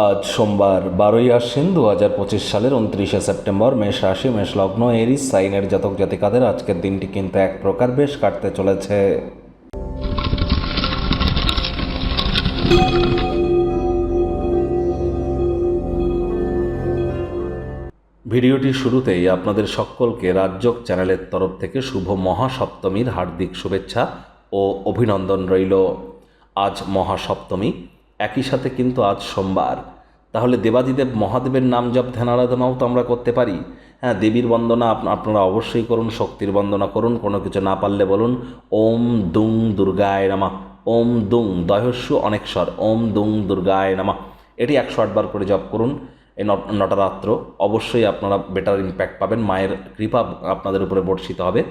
আজ সোমবার বারোই আশ্বিন দু হাজার পঁচিশ সালের উনত্রিশে সেপ্টেম্বর মেষ রাশি, মেষ লগ্ন, এরিস, সাইনের জাতক জাতিকাদের আজকের দিনটি কিন্তু এক প্রকার বেশ কাটতে চলেছে। ভিডিওটি শুরুতেই আপনাদের সকলকে রাজ্যক চ্যানেলের তরফ থেকে শুভ মহাসপ্তমীর হার্দিক শুভেচ্ছা ও অভিনন্দন রইল। আজ মহাসপ্তমী একই সাথে কিন্তু আজ সোমবার। তাহলে দেবাদিদেব মহাদেবের নাম জপ, ধ্যান আরাধনাও তো আমরা করতে পারি। হ্যাঁ দেবীর বন্দনা আপ- আপনারা অবশ্যই করুন, শক্তির বন্দনা করুন, কোনো কিছু না পারলে বলুন, ওম দুং দুর্গায় নামা, ওম দুং দহস্য অনেক স্বর ওম দুং দুর্গায় নামা। এটি একশো আটবার করে জপ করুন, এই ন- নটা রাত্র অবশ্যই আপনারা বেটার ইম্প্যাক্ট পাবেন, মায়ের কৃপা আপনাদের উপরে বর্ষিত হবে।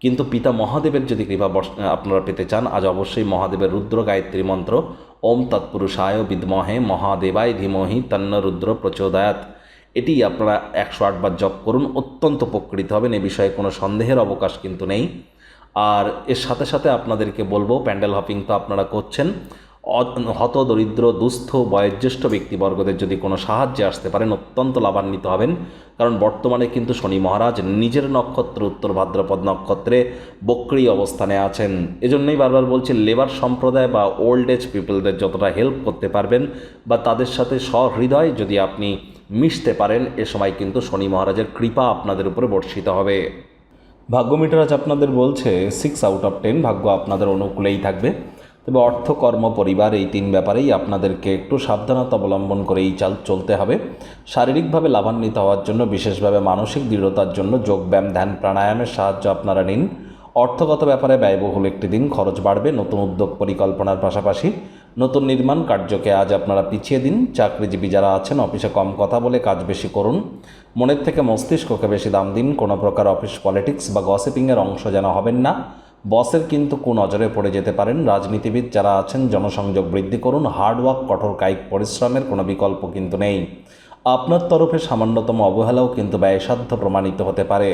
কিন্তু পিতা মহাদেবের যদি কৃপা আপনারা পেতে চান, আজ অবশ্যই মহাদেবের রুদ্র গায়ত্রী মন্ত্র ওম তৎপুরুষায় বিদ্মহে মহাদেবায় ধীমহি তন্ন রুদ্র প্রচোদয়াত এটি আপনারা একশো আটবার জপ করুন, অত্যন্ত উপকৃত হবেন, এ বিষয়ে কোনো সন্দেহের অবকাশ কিন্তু নেই। আর এর সাথে সাথে আপনাদেরকে বলব, প্যান্ডেল হপিং তো আপনারা করছেন হত, দরিদ্র, দুস্থ, বয়োজ্যেষ্ঠ ব্যক্তিবর্গদের যদি কোনো সাহায্যে আসতে পারেন, অত্যন্ত লাভান্বিত হবেন। কারণ বর্তমানে কিন্তু শনি মহারাজ নিজের নক্ষত্র, উত্তর ভাদ্রপদ নক্ষত্রে বক্রি অবস্থানে আছেন। এজন্যই বারবার বলছি, লেবার সম্প্রদায় বা ওল্ড এজ পিপলদের যতটা হেল্প করতে পারবেন বা তাদের সাথে সহৃদয় যদি আপনি মিশতে পারেন, এ সময় কিন্তু শনি মহারাজের কৃপা আপনাদের উপরে বর্ষিত হবে। ভাগ্য মিটার আজ আপনাদের বলছে সিক্স আউট অফ টেন ভাগ্য আপনাদের অনুকূলেই থাকবে। তবে অর্থ, কর্ম, পরিবার এই তিন ব্যাপারেই আপনাদেরকে একটু সাবধানতা অবলম্বন করেই চাল চলতে হবে। শারীরিকভাবে লাভান্বিত হওয়ার জন্য, বিশেষভাবে মানসিক দৃঢ়তার জন্য যোগব্যায়াম ধ্যান, প্রাণায়ামের সাহায্য আপনারা নিন। অর্থগত ব্যাপারে ব্যয়বহুল একটি দিন, খরচ বাড়বে, নতুন উদ্যোগ পরিকল্পনার পাশাপাশি নতুন নির্মাণ কার্যকে আজ আপনারা পিছিয়ে দিন। চাকরিজীবী যারা আছেন, অফিসে কম কথা বলে কাজ বেশি করুন। মনের থেকে মস্তিষ্ককে বেশি দাম দিন। কোনো প্রকার অফিস পলিটিক্স বা গসিপিংয়ের অংশ যেন হবেন না। বসের কিন্তু কোন নজরে পড়ে যেতে পারেন রাজনীতিবিদ যারা আছেন, জনসংযোগ বৃদ্ধি করুন হার্ডওয়ার্ক কঠোর কায়িক পরিশ্রমের কোনো বিকল্প কিন্তু নেই। আপনার তরফে সামান্যতম অবহেলাও কিন্তু ব্যয়সাধ্য প্রমাণিত হতে পারে।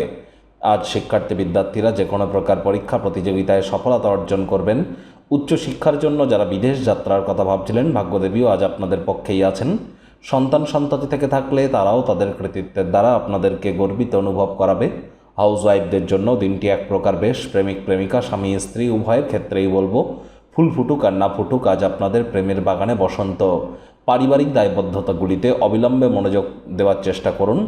আজ শিক্ষার্থী বিদ্যার্থীরা যে কোনো প্রকার পরীক্ষা প্রতিযোগিতায় সফলতা অর্জন করবেন। উচ্চশিক্ষার জন্য যারা বিদেশ যাত্রার কথা ভাবছিলেন, ভাগ্যদেবীও আজ আপনাদের পক্ষেই আছেন। সন্তান সন্ততি থেকে থাকলে তারাও তাদের কৃতিত্বের দ্বারা আপনাদেরকে গর্বিত অনুভব করাবে। হাউসওয়াইফদের জন্য দিনটি এক প্রকার বেশ প্রেমিক প্রেমিকা, স্বামী, স্ত্রী, উভয়ের ক্ষেত্রেই বলব, ফুল ফুটুক আর না ফুটুক, আজ আপনাদের প্রেমের বাগানে বসন্ত। পারিবারিক দায়বদ্ধতাগুলিতে অবিলম্বে মনোযোগ দেওয়ার চেষ্টা করুন।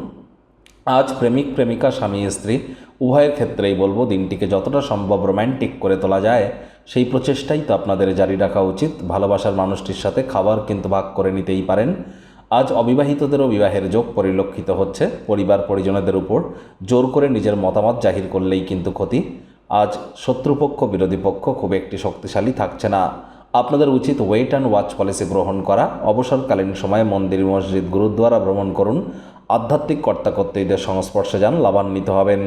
আজ প্রেমিক প্রেমিকা, স্বামী, স্ত্রী, উভয়ের ক্ষেত্রেই বলব, দিনটিকে যতটা সম্ভব রোম্যান্টিক করে তোলা যায়, সেই প্রচেষ্টাই তো আপনাদের জারি রাখা উচিত। ভালোবাসার মানুষটির সাথে খাবার কিন্তু ভাগ করে নিতেই পারেন। আজ অবিবাহিতদেরও বিবাহের যোগ পরিলক্ষিত হচ্ছে। পরিবার পরিজনদের উপর জোর করে নিজের মতামত জাহির করলেই কিন্তু ক্ষতি। আজ শত্রুপক্ষ, বিরোধী পক্ষ খুব একটি শক্তিশালী থাকছে না। আপনাদের উচিত ওয়েট অ্যান্ড ওয়াচ পলিসি গ্রহণ করা। অবসরকালীন সময়ে মন্দির, মসজিদ, গুরুদ্বারা ভ্রমণ করুন। আধ্যাত্মিক কর্তাকর্তীদের সংস্পর্শে যান, লাভান্বিত হবেন।